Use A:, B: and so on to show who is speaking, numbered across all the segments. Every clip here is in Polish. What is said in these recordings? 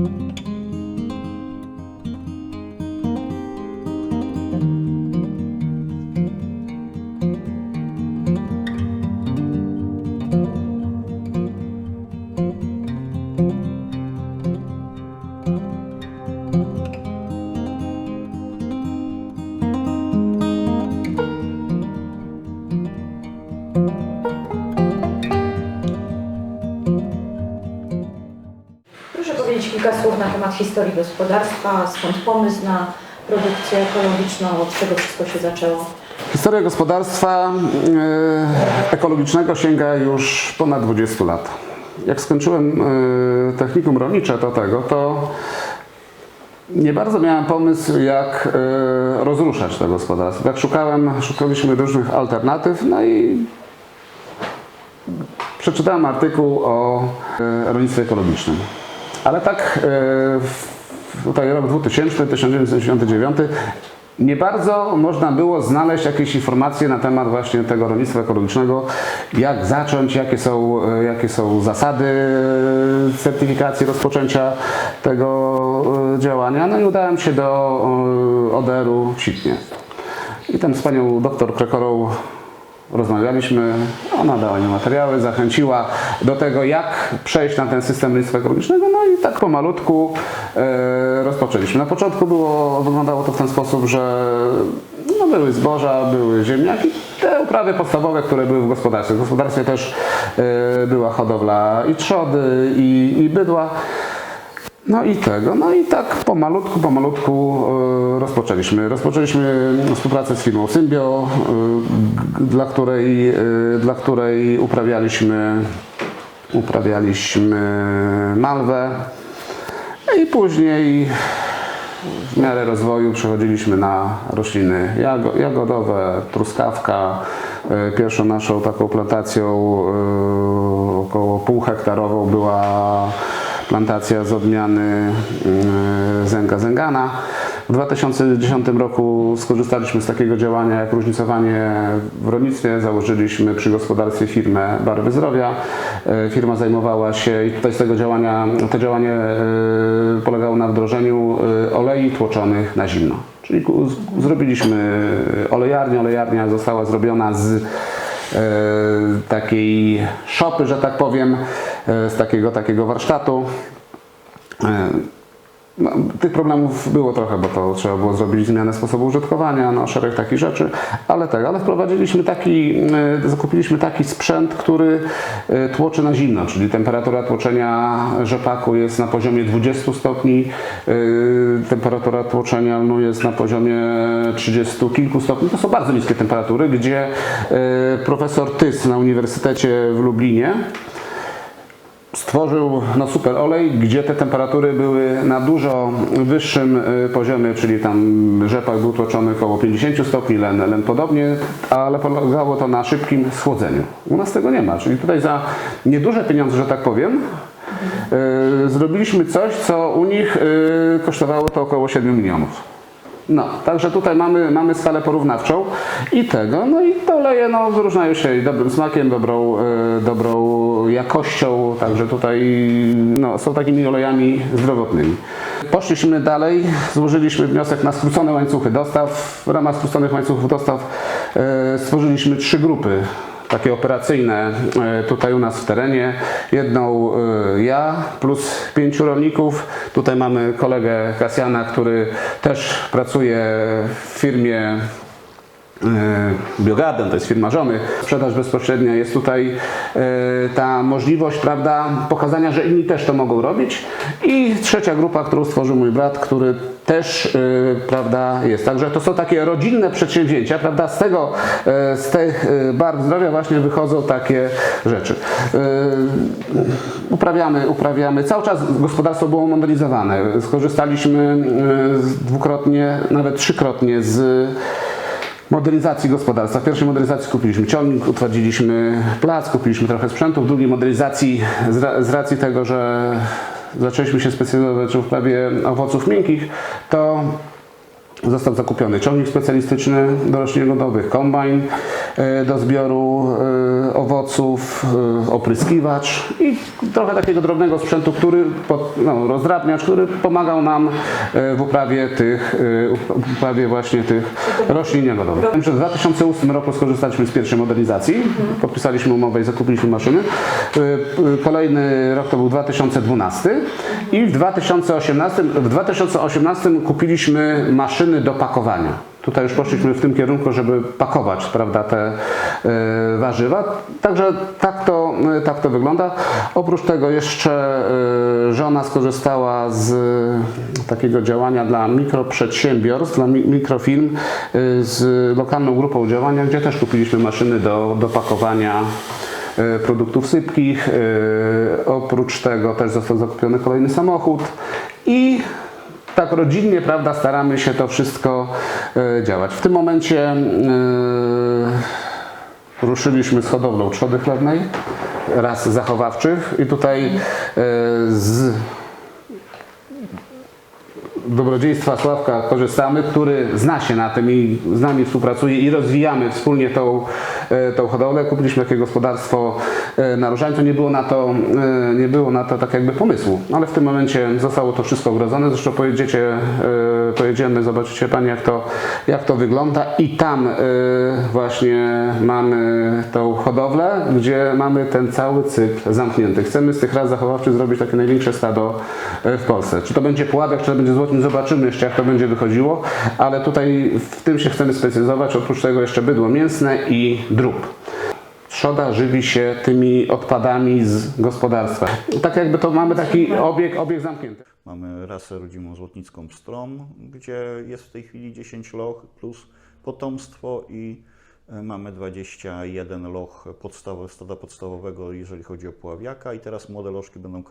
A: Música kilka słów na temat historii gospodarstwa, skąd pomysł na produkcję ekologiczną, od czego wszystko się zaczęło.
B: Historia gospodarstwa e, ekologicznego sięga już ponad 20 lat. Jak skończyłem e, technikum rolnicze do tego, to nie bardzo miałem pomysł, jak e, rozruszać to gospodarstwo. Jak szukałem, szukaliśmy różnych alternatyw, no i przeczytałem artykuł o rolnictwie ekologicznym. Ale tak e, tutaj rok 2000, 1999 nie bardzo można było znaleźć jakieś informacje na temat właśnie tego rolnictwa ekologicznego, jak zacząć, jakie są, e, jakie są zasady e, certyfikacji, rozpoczęcia tego działania. No i udałem się do ODR-u Sitnie. I tam z panią doktor Krekorą rozmawialiśmy, ona dała mi materiały, zachęciła do tego, jak przejść na ten system rolnictwa ekologicznego, no i tak pomalutku e, rozpoczęliśmy. Na początku było, wyglądało to w ten sposób, że no, były zboża, były ziemniaki, te uprawy podstawowe, które były w gospodarstwie. W gospodarstwie też e, była hodowla i trzody, i, i bydła. No i tego, no i tak pomalutku, pomalutku e, rozpoczęliśmy. Rozpoczęliśmy współpracę z firmą Symbio, e, dla której, e, dla której uprawialiśmy, uprawialiśmy malwę. I później w miarę rozwoju przechodziliśmy na rośliny jago- jagodowe, truskawka. Pierwszą naszą taką plantacją około półhektarową była plantacja z odmiany e, Zenga Zengana. W 2010 roku skorzystaliśmy z takiego działania jak różnicowanie w rolnictwie. Założyliśmy przy gospodarstwie firmę Barwy Zdrowia. E, Firma zajmowała się i tutaj z tego działania, to działanie e, polegało na wdrożeniu e, olei tłoczonych na zimno. Czyli zrobiliśmy olejarnię. Olejarnia została zrobiona z takiej szopy, że tak powiem, z takiego, takiego warsztatu. E, no, tych problemów było trochę, bo to trzeba było zrobić zmianę sposobu użytkowania, no, szereg takich rzeczy, ale tak, ale wprowadziliśmy taki, e, zakupiliśmy taki sprzęt, który e, tłoczy na zimno, czyli temperatura tłoczenia rzepaku jest na poziomie 20 stopni, e, temperatura tłoczenia lnu jest na poziomie 30 kilku stopni. To są bardzo niskie temperatury, gdzie e, profesor Tys na Uniwersytecie w Lublinie stworzył no, super olej, gdzie te temperatury były na dużo wyższym y, poziomie, czyli tam rzepak był tłoczony około 50 stopni, len, len podobnie, ale polegało to na szybkim schłodzeniu. U nas tego nie ma, czyli tutaj za nieduże pieniądze, że tak powiem, y, zrobiliśmy coś, co u nich y, kosztowało to około 7 milionów. No, także tutaj mamy, mamy skalę porównawczą i tego, no i oleje no, wyróżniają się i dobrym smakiem, dobrą, e, dobrą jakością, także tutaj no, są takimi olejami zdrowotnymi. Poszliśmy dalej, złożyliśmy wniosek na skrócone łańcuchy dostaw. W ramach skróconych łańcuchów dostaw e, stworzyliśmy trzy grupy takie operacyjne e, tutaj u nas w terenie. Jedną e, ja plus pięciu rolników. Tutaj mamy kolegę Kasjana, który też pracuje w firmie Biogarden, to jest firma żony, sprzedaż bezpośrednia, jest tutaj e, ta możliwość, prawda, pokazania, że inni też to mogą robić i trzecia grupa, którą stworzył mój brat, który też, e, prawda, jest. Także to są takie rodzinne przedsięwzięcia, prawda, z tego, z tych barw zdrowia właśnie wychodzą takie rzeczy. Uprawiamy, uprawiamy, cały czas gospodarstwo było modernizowane, skorzystaliśmy dwukrotnie, nawet trzykrotnie z modernizacji gospodarstwa. W pierwszej modernizacji kupiliśmy ciągnik, utwardziliśmy plac, kupiliśmy trochę sprzętu. W drugiej modernizacji z, ra, z racji tego, że zaczęliśmy się specjalizować w uprawie owoców miękkich, to Został zakupiony ciągnik specjalistyczny do roślin godowych, kombajn do zbioru e, owoców, e, opryskiwacz i trochę takiego drobnego sprzętu, który no, rozdrabniacz, który pomagał nam e, w uprawie tych, e, w uprawie właśnie tych roślin jagodowych. W 2008 roku skorzystaliśmy z pierwszej modernizacji, podpisaliśmy umowę i zakupiliśmy maszyny. E, e, Kolejny rok to był 2012 i w 2018, w 2018 kupiliśmy maszyny do pakowania. Tutaj już poszliśmy w tym kierunku, żeby pakować prawda, te e, warzywa. Także tak to, e, tak to wygląda. Oprócz tego jeszcze e, żona skorzystała z takiego działania dla mikroprzedsiębiorstw, dla mi, mikrofirm e, z lokalną grupą działania, gdzie też kupiliśmy maszyny do, do pakowania produktów sypkich. Oprócz tego też został zakupiony kolejny samochód tak rodzinnie, prawda, staramy się to wszystko e, działać. W tym momencie e, ruszyliśmy z hodowlą trzody chlewnej, ras zachowawczych i tutaj e, z dobrodziejstwa Sławka korzystamy, który zna się na tym i z nami współpracuje i rozwijamy wspólnie tą, e, tą hodowlę. Kupiliśmy takie gospodarstwo e, na Różańcu. Nie było na to, e, nie było na to tak jakby pomysłu, ale w tym momencie zostało to wszystko ogrodzone. Zresztą pojedziecie, pojedziemy, zobaczycie Pani jak to, jak to wygląda i tam właśnie mamy tą hodowlę, gdzie mamy ten cały cykl zamknięty. Chcemy z tych ras zachowawczych zrobić takie największe stado w Polsce. Czy to będzie puławek, czy to będzie złotnik, zobaczymy jeszcze jak to będzie wychodziło, ale tutaj w tym się chcemy specjalizować. Oprócz tego jeszcze bydło mięsne i drób. Trzoda żywi się tymi odpadami z gospodarstwa. Tak jakby to mamy taki obieg, obieg zamknięty.
C: Mamy rasę rodzimą złotnicką Strom, gdzie jest w tej chwili 10 loch plus potomstwo i mamy 21 loch podstawowe, stada podstawowego, jeżeli chodzi o puławiaka i teraz młode lożki będą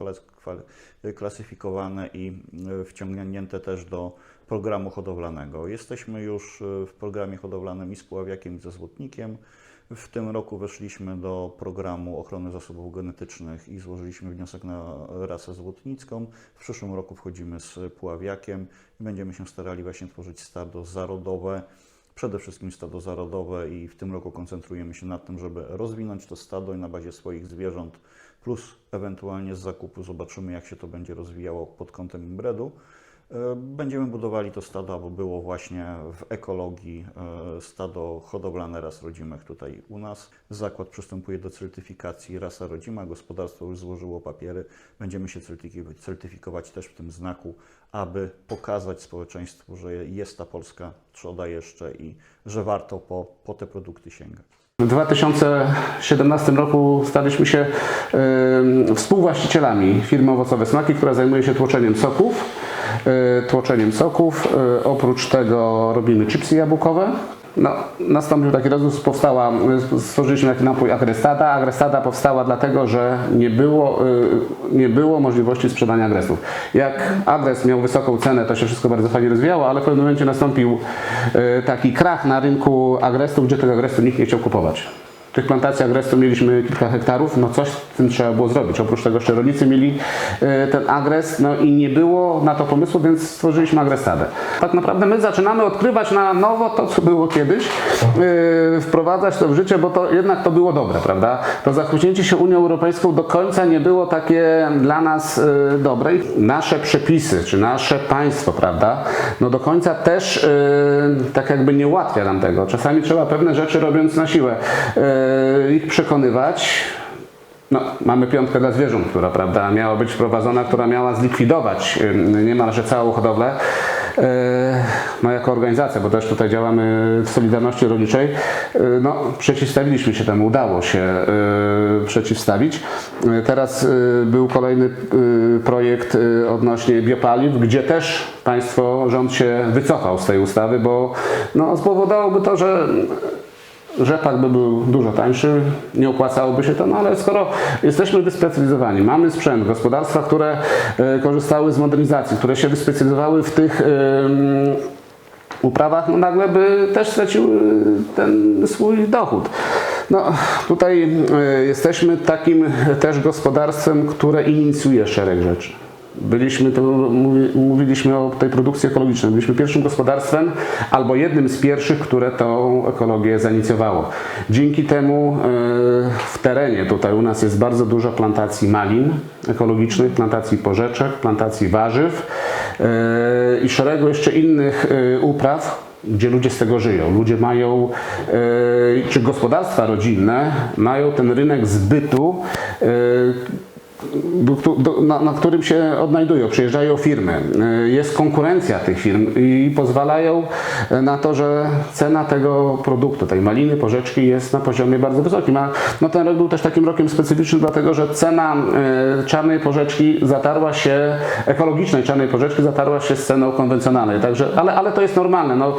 C: klasyfikowane i e, wciągnięte też do programu hodowlanego. Jesteśmy już e, w programie hodowlanym i z puławiakiem i ze złotnikiem. W tym roku weszliśmy do programu ochrony zasobów genetycznych i złożyliśmy wniosek na rasę złotnicką. W przyszłym roku wchodzimy z puławiakiem i będziemy się starali właśnie tworzyć stado zarodowe, przede wszystkim stado zarodowe i w tym roku koncentrujemy się na tym, żeby rozwinąć to stado i na bazie swoich zwierząt plus ewentualnie z zakupu zobaczymy jak się to będzie rozwijało pod kątem imbredu. E, Będziemy budowali to stado, aby było właśnie w ekologii e, stado hodowlane ras rodzimych tutaj u nas. Zakład przystępuje do certyfikacji rasa rodzima, gospodarstwo już złożyło papiery. Będziemy się certyfikować, też w tym znaku, aby pokazać społeczeństwu, że jest ta polska trzoda jeszcze i że warto po, po te produkty sięgać.
B: W 2017 roku staliśmy się współwłaścicielami firmy Owocowe Smaki, która zajmuje się tłoczeniem soków. Y, tłoczeniem soków. Y, oprócz tego robimy chipsy jabłkowe. No, nastąpił taki rozwój, powstała, stworzyliśmy taki napój agrestada. Agrestada powstała dlatego, że nie było, y, nie było możliwości sprzedania agresów. Jak agres miał wysoką cenę, to się wszystko bardzo fajnie rozwijało, ale w pewnym momencie nastąpił taki krach na rynku agrestu, gdzie tego agrestu nikt nie chciał kupować. Tych plantacji agrestu mieliśmy kilka hektarów, no coś z tym trzeba było zrobić. Oprócz tego jeszcze rolnicy mieli e, ten agres, no i nie było na to pomysłu, więc stworzyliśmy agrestadę. Tak naprawdę my zaczynamy odkrywać na nowo to, co było kiedyś, e, wprowadzać to w życie, bo to jednak to było dobre, prawda? To zachwycnięcie się Unią Europejską do końca nie było takie dla nas e, dobre. Nasze przepisy, czy nasze państwo, prawda, no do końca też tak jakby nie ułatwia nam tego. Czasami trzeba pewne rzeczy robiąc na siłę ich przekonywać. No, mamy piątkę dla zwierząt, która prawda, miała być wprowadzona, która miała zlikwidować y, niemalże całą hodowlę. E, No, jako organizacja, bo też tutaj działamy w Solidarności Rolniczej, e, no, przeciwstawiliśmy się temu, udało się e, przeciwstawić. E, Teraz e, był kolejny e, projekt e, odnośnie biopaliw, gdzie też państwo, rząd się wycofał z tej ustawy, bo no, spowodowałoby to, że rzepak by był dużo tańszy, nie opłacałoby się to, no ale skoro jesteśmy wyspecjalizowani, mamy sprzęt, gospodarstwa, które e, korzystały z modernizacji, które się wyspecjalizowały w tych uprawach, no nagle by też straciły ten swój dochód. No, tutaj e, jesteśmy takim też gospodarstwem, które inicjuje szereg rzeczy. Byliśmy, to mówi, mówiliśmy o tej produkcji ekologicznej. Byliśmy pierwszym gospodarstwem albo jednym z pierwszych, które tą ekologię zainicjowało. Dzięki temu e, w terenie tutaj u nas jest bardzo dużo plantacji malin ekologicznych, plantacji porzeczek, plantacji warzyw e, i szeregu jeszcze innych e, upraw, gdzie ludzie z tego żyją. Ludzie mają, czy gospodarstwa rodzinne mają ten rynek zbytu, na, na którym się odnajdują, przyjeżdżają firmy, y, jest konkurencja tych firm i pozwalają na to, że cena tego produktu, tej maliny, porzeczki jest na poziomie bardzo wysokim. A no ten rok był też takim rokiem specyficznym, dlatego że cena y, czarnej porzeczki zatarła się, ekologicznej czarnej porzeczki zatarła się z ceną konwencjonalnej. Także, ale, ale to jest normalne. No,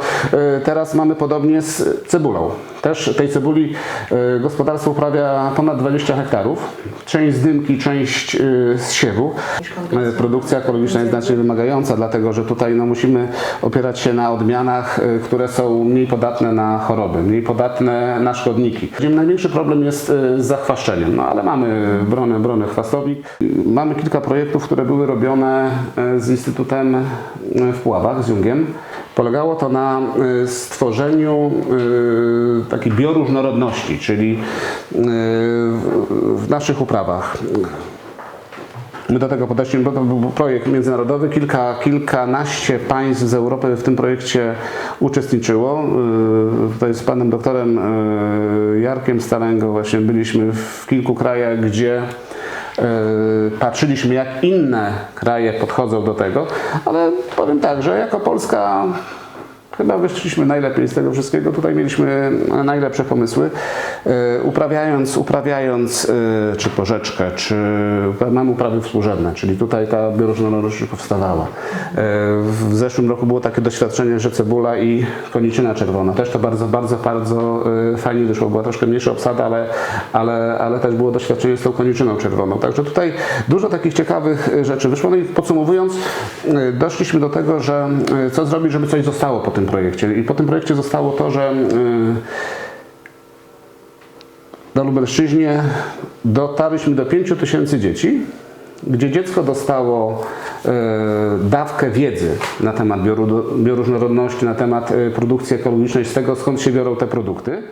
B: y, teraz mamy podobnie z cebulą. Też tej cebuli y, gospodarstwo uprawia ponad 20 hektarów. Część z dymki, część y, z siewu. Y, Produkcja ekologiczna jest znacznie wymagająca, dlatego że tutaj no, musimy opierać się na odmianach, y, które są mniej podatne na choroby, mniej podatne na szkodniki. Największy problem jest z zachwaszczeniem, no ale mamy bronę, bronę chwastowik. Y, Mamy kilka projektów, które były robione z Instytutem w Puławach, z Jungiem. Polegało to na stworzeniu takiej bioróżnorodności, czyli w naszych uprawach. My do tego podeszliśmy, bo to był projekt międzynarodowy. Kilka, kilkanaście państw z Europy w tym projekcie uczestniczyło. Yy, Tutaj z panem doktorem yy, Jarkiem Stalengo właśnie byliśmy w kilku krajach, gdzie yy, patrzyliśmy, jak inne kraje podchodzą do tego, ale powiem tak, że jako Polska Chyba wyszliśmy najlepiej z tego wszystkiego. Tutaj mieliśmy najlepsze pomysły. E, Uprawiając, uprawiając e, czy porzeczkę, czy mamy uprawy współrzędne, czyli tutaj ta bioróżnorodność powstawała. E, W zeszłym roku było takie doświadczenie, że cebula i koniczyna czerwona. Też to bardzo, bardzo, bardzo e, fajnie wyszło. Była troszkę mniejsza obsada, ale, ale, ale też było doświadczenie z tą koniczyną czerwoną. Także tutaj dużo takich ciekawych e, rzeczy wyszło. No i podsumowując, e, doszliśmy do tego, że e, co zrobić, żeby coś zostało po tym projekcie. I po tym projekcie zostało to, że e, na Lubelszczyźnie dotarliśmy do 5 tysięcy dzieci, gdzie dziecko dostało e, dawkę wiedzy na temat bioróżnorodności, na temat e, produkcji ekologicznej, z tego skąd się biorą te produkty.